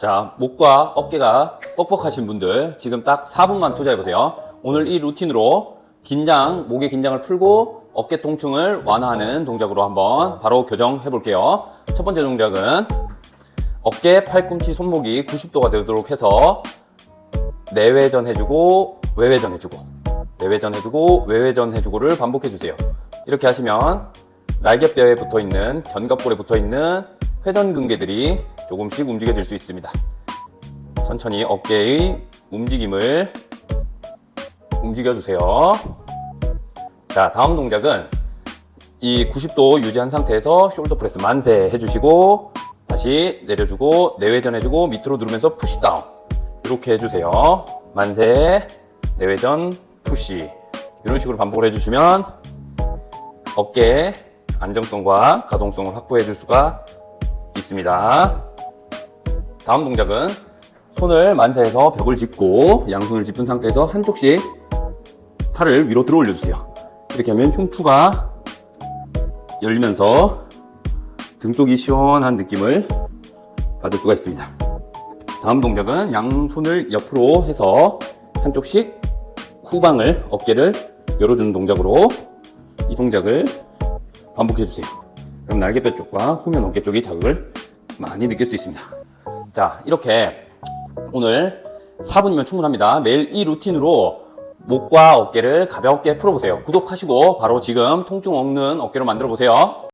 자, 목과 어깨가 뻑뻑하신 분들 지금 딱 4분만 투자해 보세요. 오늘 이 루틴으로 긴장, 목의 긴장을 풀고 어깨 통증을 완화하는 동작으로 한번 바로 교정해 볼게요. 첫 번째 동작은 어깨, 팔꿈치, 손목이 90도가 되도록 해서 내외전 해주고 외외전 해주고 내외전 해주고 외외전 해주고를 반복해 주세요. 이렇게 하시면 날개뼈에 붙어 있는 견갑골에 붙어 있는 회전근개들이 조금씩 움직여질 수 있습니다. 천천히 어깨의 움직임을 움직여 주세요. 자, 다음 동작은 이 90도 유지한 상태에서 숄더 프레스 만세 해주시고 다시 내려주고 내외전 해주고 밑으로 누르면서 푸시 다운 이렇게 해주세요. 만세 내외전 푸시 이런 식으로 반복을 해주시면 어깨 안정성과 가동성을 확보해 줄 수가 있습니다. 다음 동작은 손을 만세해서 벽을 짚고 양손을 짚은 상태에서 한쪽씩 팔을 위로 들어 올려주세요. 이렇게 하면 흉추가 열리면서 등 쪽이 시원한 느낌을 받을 수가 있습니다. 다음 동작은 양손을 옆으로 해서 한쪽씩 후방을 어깨를 열어주는 동작으로 이 동작을 반복해 주세요. 그럼 날개뼈 쪽과 후면 어깨 쪽이 자극을 많이 느낄 수 있습니다. 자, 이렇게 오늘 4분이면 충분합니다. 매일 이 루틴으로 목과 어깨를 가볍게 풀어보세요. 구독하시고 바로 지금 통증 없는 어깨로 만들어 보세요.